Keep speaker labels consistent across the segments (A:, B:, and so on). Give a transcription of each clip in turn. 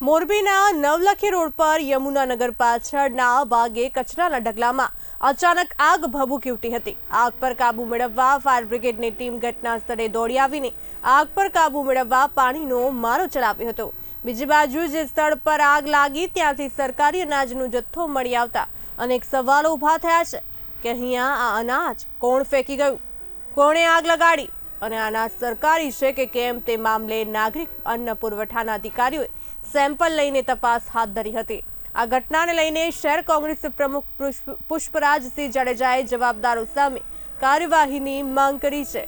A: મોરબીના નવલખી રોડ પર યમુનાનગર પાછળના ભાગે કચરાના ઢગલામાં અચાનક આગ ભભૂકી ઉઠી હતી. આગ પર કાબુ મેળવવા ફાયર બ્રિગેડની ટીમ ઘટના સ્થળે દોડી આવીને આગ પર કાબુ મેળવવા પાણીનો મારો ચલાવ્યો હતો. બીજી બાજુ જે સ્થળ પર આગ લાગી ત્યાંથી સરકારી અનાજનો જથ્થો મળી આવતા અનેક સવાલો ઊભા થયા છે કે અહીંયા આ અનાજ કોણ ફેંકી ગયું? કોણે આગ લગાડી? અને અનાજ સરકારી છે કે કેમ તે મામલે નાગરિક અન્ન પુરવઠાના અધિકારીઓએ સેમ્પલ લઈને તપાસ હાથ ધરી હતી. આ ઘટનાને લઈને શહેર કોંગ્રેસ પ્રમુખ પુષ્પ- પુષ્પરાજસિંહ જાડેજાએ જવાબદારો સામે કાર્યવાહીની માંગ કરી છે.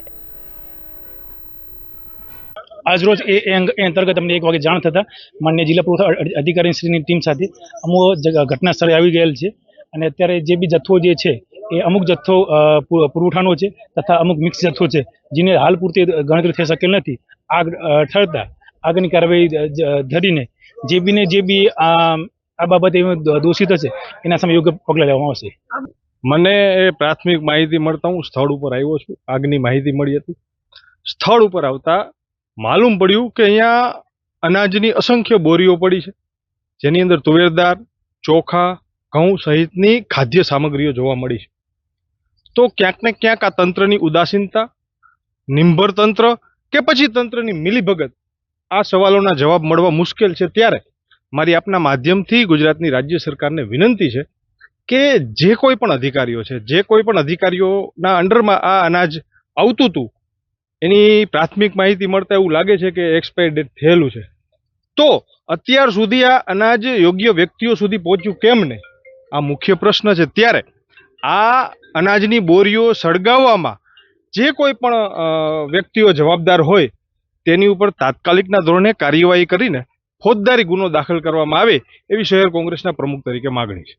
B: આજરોજ એ અંતર્ગત અમને એક વાગે જાણ થતાં માન્ય જિલ્લા પુરવઠા અધિકારીશ્રીની અધિકારી શ્રીની ટીમ સાથે અમુક ઘટના સ્થળે આવી ગયેલ છે. અને અત્યારે જે બી જથ્થો જે છે એ અમુક જથ્થો પુરવઠાનો છે તથા અમુક મિક્સ જથ્થો છે, જેને હાલ પૂરતી ગણતરી થઈ શકેલ નથી. આગ ઠરતા આગની કાર્યવાહી ધરીને જે બી ને જે બી, આ બાબતે દોષિત હશે, એના સામે યોગ્ય પગલાં લેવામાં આવશે.
C: મને એ પ્રાથમિક માહિતી મળતા હું સ્થળ ઉપર આવ્યો છું. આગની માહિતી મળી હતી. સ્થળ ઉપર આવતા માલુમ પડ્યું કે અહીંયા અનાજની અસંખ્ય બોરીઓ પડી છે. જેની અંદર તુવેરદાર, ચોખા, ઘઉં સહિતની ખાદ્ય સામગ્રીઓ જોવા મળી છે. તો ક્યાંક ને ક્યાંક આ તંત્રની ઉદાસીનતા, નિંભર તંત્ર કે પછી તંત્રની મિલીભગત? આ સવાલોના જવાબ મળવા મુશ્કેલ છે ત્યારે મારી આપના માધ્યમથી ગુજરાતની રાજ્ય સરકારને વિનંતી છે કે જે કોઈ પણ અધિકારીઓ છે, જે કોઈ પણ અધિકારીઓના અંડરમાં આ અનાજ આવતું હતું, એની પ્રાથમિક માહિતી મળતા એવું લાગે છે કે એક્સપાયર ડેટ થયેલું છે. તો અત્યાર સુધી આ અનાજ યોગ્ય વ્યક્તિઓ સુધી પહોંચ્યું કેમ નહીં આ મુખ્ય પ્રશ્ન છે ત્યારે આ અનાજની બોરીઓ સળગાવવામાં જે કોઈ પણ વ્યક્તિઓ જવાબદાર હોય, તેની ઉપર તાત્કાલિકના ધોરણે કાર્યવાહી કરીને ફોજદારી ગુનો દાખલ કરવામાં આવે એવી શહેર કોંગ્રેસના પ્રમુખ તરીકે માગણી છે.